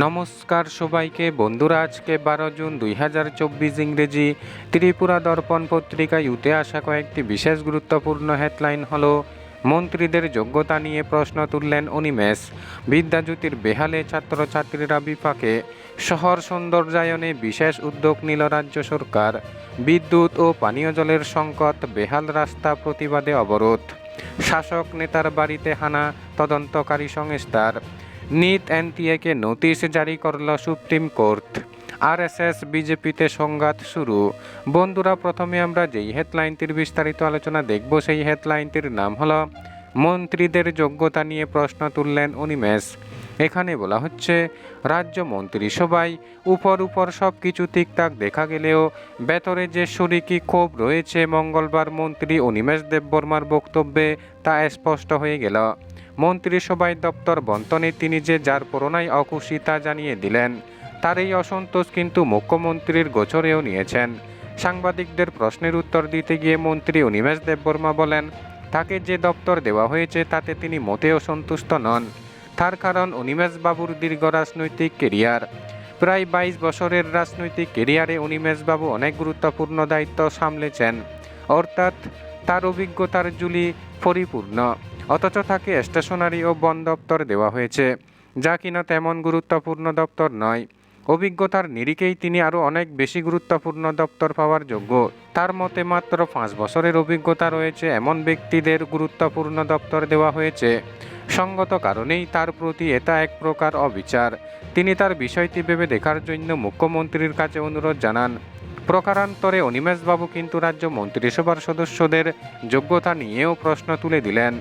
নমস্কার সবাইকে। বন্ধুরা, আজকে বারো জুন দুই হাজার চব্বিশ ইংরেজি ত্রিপুরা দর্পণ পত্রিকায় উঠে আসা কয়েকটি বিশেষ গুরুত্বপূর্ণ হেডলাইন হলো, মন্ত্রীদের যোগ্যতা নিয়ে প্রশ্ন তুললেন অনিমেষ। বিদ্যাজ্যোতির বেহালে ছাত্রছাত্রীরা বিপাকে, শহর সৌন্দর্যায়নে বিশেষ উদ্যোগ নিল রাজ্য সরকার। বিদ্যুৎ ও পানীয় জলের সংকট, বেহাল রাস্তা প্রতিবাদে অবরোধ। শাসক নেতার বাড়িতে হানা, তদন্তকারী সংস্থার। নিট এনটিএকে নোটিশ জারি করল সুপ্রিম কোর্ট। আরএসএস বিজেপিতে সংঘাত শুরু। বন্ধুরা, প্রথমে আমরা যেই হেডলাইনটির বিস্তারিত আলোচনা দেখব, সেই হেডলাইনটির নাম হলো, মন্ত্রীদের যোগ্যতা নিয়ে প্রশ্ন তুললেন অনিমেষ। এখানে বলা হচ্ছে, রাজ্য মন্ত্রিসভায় উপর উপর সব কিছু ঠিকঠাক দেখা গেলেও বেতরে যে শরিকি ক্ষোভ রয়েছে, মঙ্গলবার মন্ত্রী অনিমেষ দেববর্মার বক্তব্যে তা স্পষ্ট হয়ে গেল। মন্ত্রিসভায় দপ্তর বন্টনে তিনি যে যার করোনায় অখুশি তা জানিয়ে দিলেন, তার এই অসন্তোষ কিন্তু মুখ্যমন্ত্রীর গোচরেও নিয়েছেন। সাংবাদিকদের প্রশ্নের উত্তর দিতে গিয়ে মন্ত্রী অনিমেষ দেববর্মা বলেন, তাকে যে দপ্তর দেওয়া হয়েছে তাতে তিনি মোটেও সন্তুষ্ট নন। তার কারণ বাবুর দীর্ঘ রাজনৈতিক কেরিয়ার। প্রায় বাইশ বছরের রাজনৈতিক কেরিয়ারে বাবু অনেক গুরুত্বপূর্ণ দায়িত্ব সামলেছেন। অর্থাৎ তার অভিজ্ঞতার জুলি পরিপূর্ণ। অথচ তাকে স্টেশনারি ও বন দপ্তর দেওয়া হয়েছে। যা কিনা তেমন গুরুত্বপূর্ণ দপ্তর নয়। অভিজ্ঞতার নিরিখেই তিনি আরও অনেক বেশি গুরুত্বপূর্ণ দপ্তর পাওয়ার যোগ্য। তার মতে মাত্র পাঁচ বছরের অভিজ্ঞতা রয়েছে এমন ব্যক্তিদের গুরুত্বপূর্ণ দপ্তর দেওয়া হয়েছে। সঙ্গত কারণেই তার প্রতি এটা এক প্রকার অবিচার। তিনি তার বিষয়টি ভেবে দেখার জন্য মুখ্যমন্ত্রীর কাছে অনুরোধ জানান। প্রকারান্তরে অনিমেষবাবু কিন্তু রাজ্য মন্ত্রিসভার সদস্যদের যোগ্যতা নিয়েও প্রশ্ন তুলে দিলেন।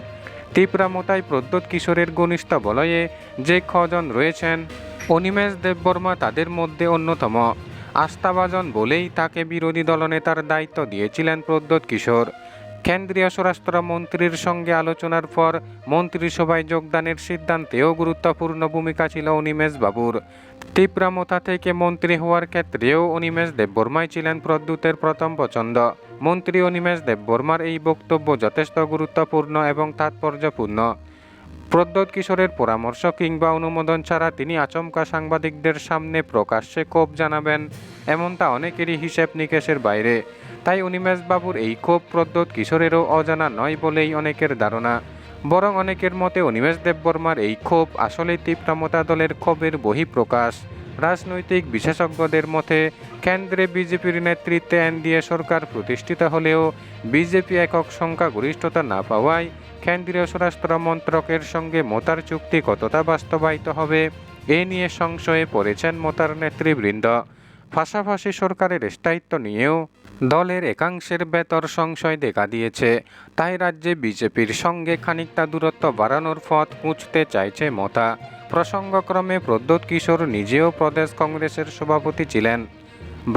তীব্রামতায় প্রদ্যোৎ কিশোরের ঘনিষ্ঠ বলয়ে যে খজন রয়েছেন, অনিমেষ দেববর্মা তাদের মধ্যে অন্যতম। আস্থাভাজন বলেই তাকে বিরোধী দলনেতার দায়িত্ব দিয়েছিলেন প্রদ্যোৎ কিশোর। কেন্দ্রীয় স্বরাষ্ট্রমন্ত্রীর সঙ্গে আলোচনার পর মন্ত্রিসভায় যোগদানের সিদ্ধান্তেও গুরুত্বপূর্ণ ভূমিকা ছিল অনিমেষ বাবুর। তীব্রামতা থেকে মন্ত্রী হওয়ার ক্ষেত্রেও অনিমেষ দেববর্মাই ছিলেন প্রদ্যুতের প্রথম পছন্দ মন্ত্রী অনিমেষ দেববর্মার এই বক্তব্য যথেষ্ট গুরুত্বপূর্ণ এবং তাৎপর্যপূর্ণ। প্রদ্যোৎ কিশোরের পরামর্শ কিংবা অনুমোদন ছাড়া তিনি আচমকা সাংবাদিকদের সামনে প্রকাশ্যে ক্ষোভ জানাবেন, এমনটা অনেকেরই হিসেব নিকেশের বাইরে। তাই বাবুর এই ক্ষোভ প্রদ্যোৎ কিশোরেরও অজানা নয় বলেই অনেকের ধারণা। বরং অনেকের মতে অনিমেষ দেববর্মার এই ক্ষোভ আসলে তীব্রামতা দলের ক্ষোভের বহিঃপ্রকাশ। রাজনৈতিক বিশেষজ্ঞদের মতে, কেন্দ্রে বিজেপির নেতৃত্বে এনডিএ সরকার প্রতিষ্ঠিত হলেও বিজেপি একক সংখ্যা গরিষ্ঠতা না পাওয়ায় কেন্দ্রীয় স্বরাষ্ট্র মন্ত্রকের সঙ্গে মোতার চুক্তি কতটা বাস্তবায়িত হবে, এ নিয়ে সংশয়ে পড়েছেন মোতার নেতৃবৃন্দ। পাশাপাশি সরকারের স্থায়িত্ব নিয়েও দলের একাংশের বেতর সংশয় দেখা দিয়েছে। তাই রাজ্যে বিজেপির সঙ্গে খানিকটা দূরত্ব বাড়ানোর পথ মুছতে চাইছে মতা। প্রসঙ্গক্রমে প্রদ্যোৎ কিশোর নিজেও প্রদেশ কংগ্রেসের সভাপতি ছিলেন।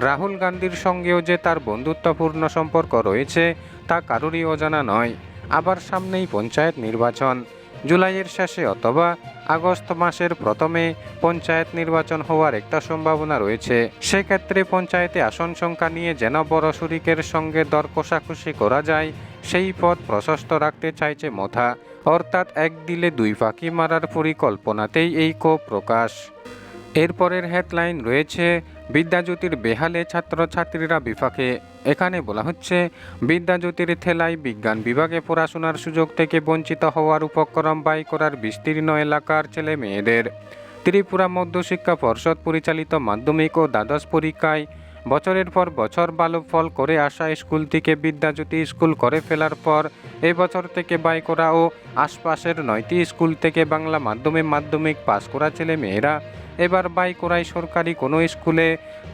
রাহুল গান্ধীর সঙ্গেও যে তার বন্ধুত্বপূর্ণ সম্পর্ক রয়েছে, তা কারোরই অজানা নয়। আবার সামনেই পঞ্চায়েত নির্বাচন। জুলাইয়ের শেষে অথবা আগস্ট মাসের প্রথমে পঞ্চায়েত নির্বাচন হওয়ার একটা সম্ভাবনা রয়েছে। সেক্ষেত্রে পঞ্চায়েতে আসন সংখ্যা নিয়ে যেন বড় শরিকের সঙ্গে দর কষাকষি করা যায় সেই পথ প্রশস্ত রাখতে চাইছে মথা। অর্থাৎ এক দিলে দুই পাখি মারার পরিকল্পনাতেই এই ক্ষোভ প্রকাশ। এরপরের হেডলাইন রয়েছে, বিদ্যাজ্যোতির বেহালে ছাত্রছাত্রীরা বিপাকে। এখানে বলা হচ্ছে, বিদ্যাজ্যোতির থেলায় বিজ্ঞান বিভাগে পড়াশোনার সুযোগ থেকে বঞ্চিত হওয়ার উপক্রম বাই করার বিস্তীর্ণ এলাকার ছেলে মেয়েদের ত্রিপুরা মধ্যশিক্ষা পর্ষদ পরিচালিত মাধ্যমিক ও দ্বাদশ পরীক্ষায় বছরের পর বছর ভালো ফল করে আসা স্কুল থেকে বিদ্যাজ্যোতি স্কুল করে ফেলার পর এবছর থেকে বাইকোরা ও আশপাশের নয়টি স্কুল থেকে বাংলা মাধ্যমে মাধ্যমিক পাশ করা ছেলে মেয়েরা এবার বাইকোরাই সরকারি কোনো স্কুলে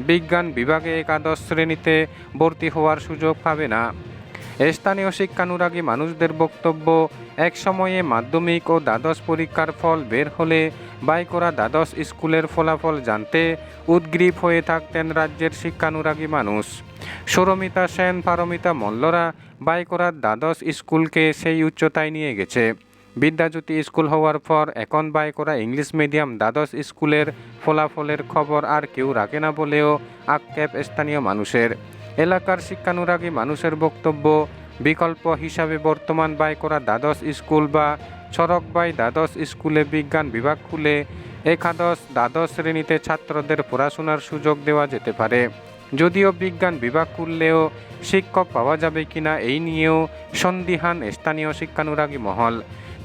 বিজ্ঞান বিভাগে একাদশ শ্রেণীতে ভর্তি হওয়ার সুযোগ পাবে না। স্থানীয় শিক্ষানুরাগী মানুষদের বক্তব্য, এক সময়ে মাধ্যমিক ও দ্বাদশ পরীক্ষার ফল বের হলে বাই করা দ্বাদশ স্কুলের ফলাফল জানতে উদ্গ্রীব হয়ে থাকতেন রাজ্যের শিক্ষানুরাগী মানুষ। সৌরমিতা সেন, পারমিতা মল্লরা বাই করা দ্বাদশ স্কুলকে সেই উচ্চতায় নিয়ে গেছে। বিদ্যাজ্যোতি স্কুল হওয়ার পর এখন বাই করা ইংলিশ মিডিয়াম দ্বাদশ স্কুলের ফলাফলের খবর আর কেউ রাখে না বলেও আক্ষেপ স্থানীয় মানুষের। এলাকার শিক্ষানুরাগী মানুষের বক্তব্য, বিকল্প হিসাবে বর্তমান বাই করা দ্বাদশ স্কুল বা সড়ক বাই দ্বাদশ স্কুলে বিজ্ঞান বিভাগ খুলে একাদশ দ্বাদশ শ্রেণীতে ছাত্রদের পড়াশোনার সুযোগ দেওয়া যেতে পারে। যদিও বিজ্ঞান বিভাগ খুললেও শিক্ষক পাওয়া যাবে কিনা এই নিয়েও সন্দিহান স্থানীয় শিক্ষানুরাগী মহল।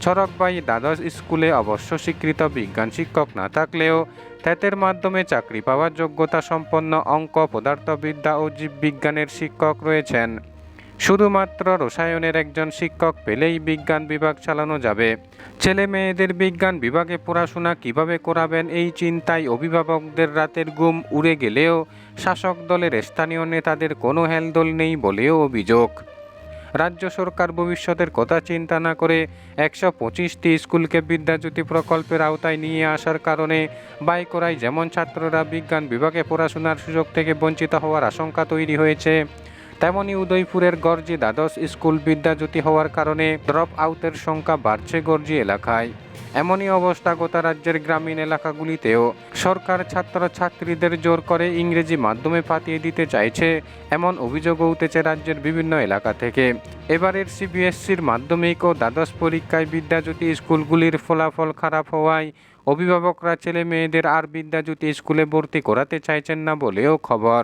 ছড়কবাই দ্বাদশ স্কুলে অবশ্য স্বীকৃত বিজ্ঞান শিক্ষক না থাকলেও ট্যাটের মাধ্যমে চাকরি পাওয়ার যোগ্যতা সম্পন্ন অঙ্ক, পদার্থবিদ্যা ও জীববিজ্ঞানের শিক্ষক রয়েছেন। শুধুমাত্র রসায়নের একজন শিক্ষক পেলেই বিজ্ঞান বিভাগ চালানো যাবে। ছেলে মেয়েদের বিজ্ঞান বিভাগে পড়াশোনা কীভাবে করাবেন এই চিন্তায় অভিভাবকদের রাতের ঘুম উড়ে গেলেও শাসক দলের স্থানীয় নেতাদের কোনো হেলদোল নেই বলেও অভিযোগ। রাজ্য সরকার ভবিষ্যতের কথা চিন্তা না করে একশো পঁচিশটি স্কুলকে বিদ্যাজ্যোতি প্রকল্পের আওতায় নিয়ে আসার কারণে বাই করায় যেমন ছাত্ররা বিজ্ঞান বিভাগে পড়াশোনার সুযোগ থেকে বঞ্চিত হওয়ার আশঙ্কা তৈরি হয়েছে। তেমনি উদয়পুরের গর্জি দ্বাদশ স্কুল বিদ্যাজ্যোতি হওয়ার কারণে ড্রপ আউটের সংখ্যা বাড়ছে গর্জি এলাকায়। এমনই অবস্থা গোটা রাজ্যের গ্রামীণ এলাকাগুলিতেও। সরকার ছাত্রছাত্রীদের জোর করে ইংরেজি মাধ্যমে পাতিয়ে দিতে চাইছে, এমন অভিযোগও উঠেছে রাজ্যের বিভিন্ন এলাকা থেকে। এবারের সিবিএসসির মাধ্যমিক ও দ্বাদশ পরীক্ষায় বিদ্যাজ্যোতি স্কুলগুলির ফলাফল খারাপ হওয়ায় অভিভাবকরা ছেলে মেয়েদের আর বিদ্যাজ্যোতি স্কুলে ভর্তি করাতে চাইছেন না বলেও খবর।